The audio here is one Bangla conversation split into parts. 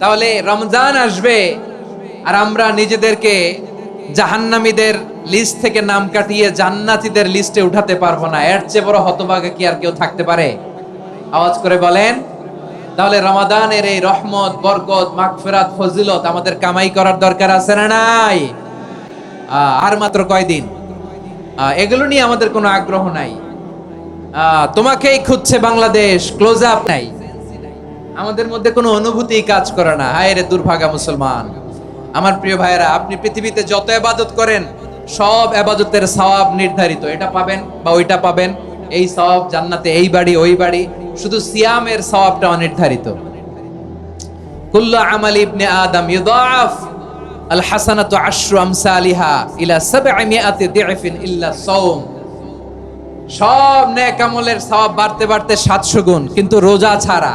তাহলে রমজান আসবে আর আমরা নিজেদেরকে জাহান্নামীদের লিস্ট থেকে নাম কাটিয়ে জান্নাতীদের লিস্টে উঠাতে পারব না। এর চেয়ে বড় হতভাগা কি আর কেউ থাকতে পারে? আওয়াজ করে বলেন। তাহলে রমাদানের এই রহমত, বরকত, মাগফিরাত, ফজিলত আমাদের কামাই করার দরকার আছে না নাই? আর মাত্র কয়দিন? এগুলো নিয়ে আমাদের কোনো আগ্রহ নাই। তোমাকেই খুঁজছে বাংলাদেশ। ক্লোজ আপ নাই। আমাদের মধ্যে কোনো অনুভূতি কাজ করে না। হায় রে দুর্ভাগা মুসলমান। আমার প্রিয় ভাইয়েরা, আপনি পৃথিবীতে যত এবাদত করেন, সব এবাদতের সওয়াব নির্ধারিত। এটা পাবেন বা ওইটা পাবেন। এই সওয়াব জান্নাতে, এই বাড়ি, ওই বাড়ি। শুধু সিয়ামের সওয়াবটা অনির্ধারিত। কুল্লু আল সব নেক আমলের সওয়াব বাড়তে বাড়তে 700 গুণ, কিন্তু রোজা ছাড়া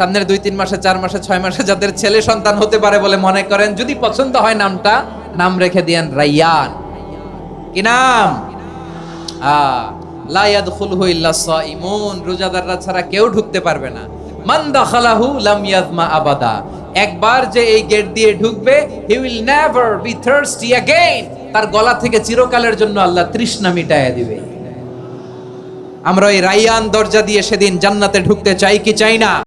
সামনের দুই তিন মাসে চার মাসে ছয় মাসে যাদের ছেলে সন্তান হতে পারে বলে মনে করেন যদি পছন্দ হয় নামটা নাম রেখে দিয়েন রাইয়ান কি নাম আহ, লা ইয়াদখুলহু ইল্লা সাইমুন রোজাদাররা ছাড়া কেউ ঢুকতে পারবে না মান দাখালাহু লাম ইয়াজমা আবাদা একবার যে এই গেট দিয়ে ঢুকবে he will never be thirsty again তার গলা থেকে চিরকালের জন্য আল্লাহ তৃষ্ণা মিটায়া দিবে আমরা এই রাইয়ান দরজা দিয়ে সেদিন জান্নাতে ঢুকতে চাই কি চাই না